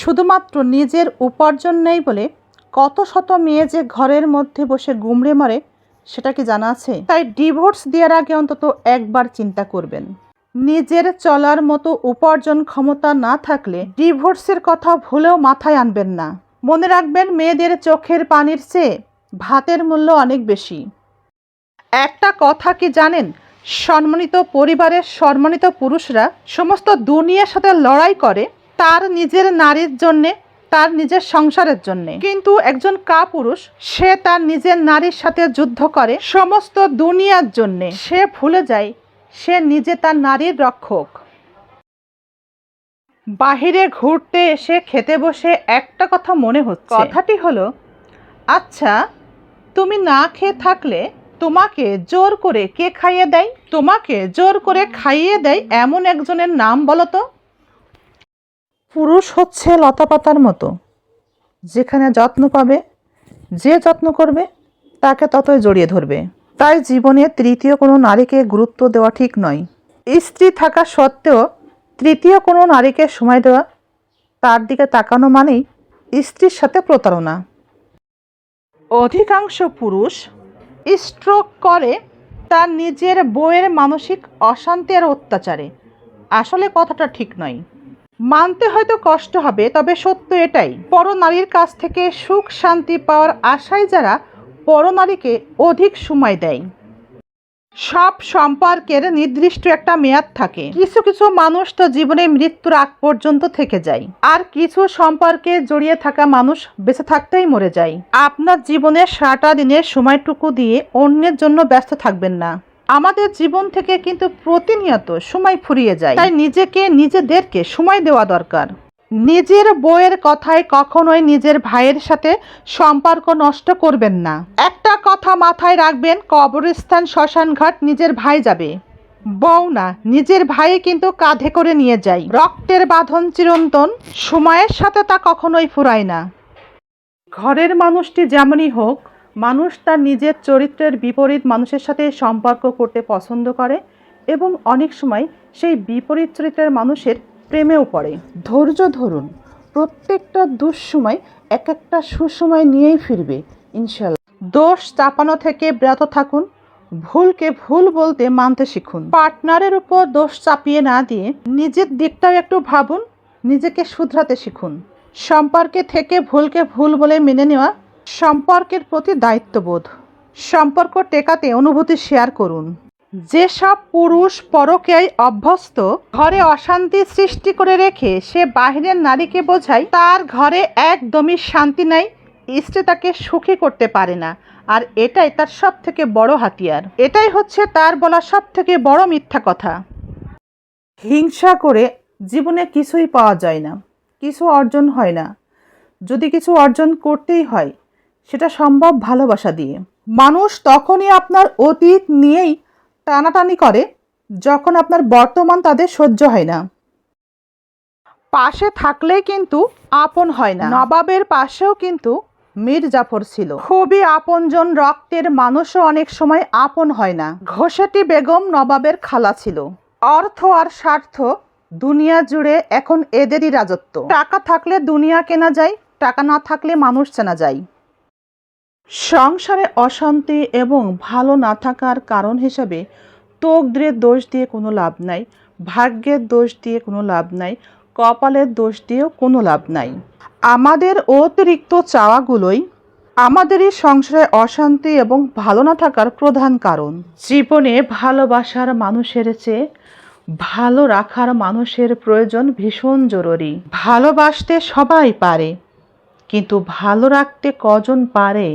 শুধুমাত্র নিজের উপার্জন নেই বলে কত শত মেয়ে যে ঘরের মধ্যে বসে গুমড়ে মরে, সেটা কি জানা আছে? তাই ডিভোর্স দেওয়ার আগে অন্তত একবার চিন্তা করবেন। নিজের চলার মতো উপার্জন ক্ষমতা না থাকলে ডিভোর্সের কথা ভুলেও মাথায় আনবেন না। মনে রাখবেন, মেয়েদের চোখের পানির চেয়ে ভাতের মূল্য অনেক বেশি। একটা কথা কি জানেন? সম্মানিত পরিবারের সম্মানিত পুরুষরা সমস্ত দুনিয়ার সাথে লড়াই করে তার নিজের নারীর জন্যে, তার নিজের সংসারের জন্যে। কিন্তু একজন কাপুরুষ, সে তার নিজের নারীর সাথে যুদ্ধ করে সমস্ত দুনিয়ার জন্যে। সে ভুলে যায়, সে নিজে তার নারীর রক্ষক। বাহিরে ঘুরতে এসে খেতে বসে একটা কথা মনে হচ্ছে। কথাটি হলো আচ্ছা তুমি না খেয়ে থাকলে তোমাকে জোর করে কে খাইয়ে দেয়? তোমাকে জোর করে খাইয়ে দেয় এমন একজনের নাম বলো তো। পুরুষ হচ্ছে লতাপাতার মতো। যেখানে যত্ন পাবে, যে যত্ন করবে, তাকে ততই জড়িয়ে ধরবে। তাই জীবনে তৃতীয় কোনো নারীকে গুরুত্ব দেওয়া ঠিক নয়। স্ত্রী থাকা সত্ত্বেও তৃতীয় কোনো নারীকে সময় দেওয়া তার দিকে তাকানো মানেই স্ত্রীর সাথে প্রতারণা। অধিকাংশ পুরুষ স্ট্রোক করে তার নিজের বইয়ের মানসিক অশান্তি আর অত্যাচারে। আসলে কথাটা ঠিক নয়। মানতে হয়তো কষ্ট হবে, তবে সত্য এটাই। পরনারীর কাছ থেকে সুখ, শান্তি পাওয়ার আশায় যারা পরনারীকে অধিক সময় দেয়। সব সম্পর্কের নির্দিষ্ট একটা মেয়াদ থাকে। কিছু কিছু মানুষ তো জীবনে মৃত্যুর আগ পর্যন্ত থেকে যায়। আর কিছু সম্পর্কে জড়িয়ে থাকা মানুষ বেঁচে থাকতেই মরে যায়। আপনার জীবনের সারাটা দিনের সময়টুকু দিয়ে অন্যের জন্য ব্যস্ত থাকবেন না। আমাদের জীবন থেকে কিন্তু প্রতিনিয়ত সময় ফুরিয়ে যায়। তাই নিজেকে, নিজেদেরকে সময় দেওয়া দরকার। নিজের বইয়ের কথায় কখনোই নিজের ভাইয়ের সাথে সম্পর্ক নষ্ট করবেন না। একটা কথা মাথায় রাখবেন, কবরস্থান, শ্মশানঘাট নিজের ভাই যাবে। বউ না, নিজের ভাই কিন্তু কাঁধে করে নিয়ে যায়। রক্তের বাঁধন চিরন্তন, সময়ের সাথে তা কখনোই ফুরায় না। ঘরের মানুষটি যেমনই হোক মানুষ তার নিজের চরিত্রের বিপরীত মানুষের সাথে সম্পর্ক করতে পছন্দ করে এবং অনেক সময় সেই বিপরীত চরিত্রের মানুষের প্রেমেও পড়ে। ধৈর্য ধরুন, প্রত্যেকটা দুঃসময় এক একটা সুসময় নিয়েই ফিরবে ইনশাল্লাহ দোষ চাপানো থেকে বিরত থাকুন, ভুলকে ভুল বলতে মানতে শিখুন। পার্টনারের উপর দোষ চাপিয়ে না দিয়ে নিজের দিকটাও একটু ভাবুন, নিজেকে শুধরাতে শিখুন। সম্পর্কে থেকে ভুলকে ভুল বলে মেনে নেওয়া সম্পর্কের প্রতি দায়িত্ববোধ। সম্পর্ক টেকাতে অনুভূতি শেয়ার করুন। যেসব পুরুষ পরকেয় অভ্যস্ত, ঘরে অশান্তি সৃষ্টি করে রেখে সে বাহিরের নারীকে বোঝায়, তার ঘরে একদমই শান্তি নাই, স্ত্রী তাকে সুখী করতে পারে না। আর এটাই তার সব থেকে বড় হাতিয়ার। এটাই হচ্ছে তার বলা সব থেকে বড় মিথ্যা কথা। হিংসা করে জীবনে কিছুই পাওয়া যায় না। কিছু অর্জন হয় না। যদি কিছু অর্জন করতেই হয় সেটা সম্ভব ভালোবাসা দিয়ে। মানুষ তখনই আপনার অতীত নিয়েই টানাটানি করে, যখন আপনার বর্তমান তাদের সহ্য হয় না। পাশে থাকলে কিন্তু আপন হয় না। নবাবের পাশেও কিন্তু মীর জাফর ছিল। খুবই আপনজন রক্তের মানুষও অনেক সময় আপন হয় না। ঘোষেটি বেগম নবাবের খালা ছিল। অর্থ আর স্বার্থ দুনিয়া জুড়ে এখন এদেরই রাজত্ব। টাকা থাকলে দুনিয়া কেনা যায়, টাকা না থাকলে মানুষ চেনা যায়। সংসারে অশান্তি এবং ভালো না থাকার কারণ হিসাবে তকদিরের দোষ দিয়ে কোনো লাভ নাই, ভাগ্যের দোষ দিয়ে কোনো লাভ নাই, কপালের দোষ দিয়েও কোনো লাভ নাই। আমাদের অতিরিক্ত চাওয়াগুলোই আমাদেরই সংসারে অশান্তি এবং ভালো না থাকার প্রধান কারণ। জীবনে ভালোবাসার মানুষের চেয়ে ভালো রাখার মানুষের প্রয়োজন ভীষণ জরুরি। ভালোবাসতে সবাই পারে, কিন্তু ভালো রাখতে কজন পারে?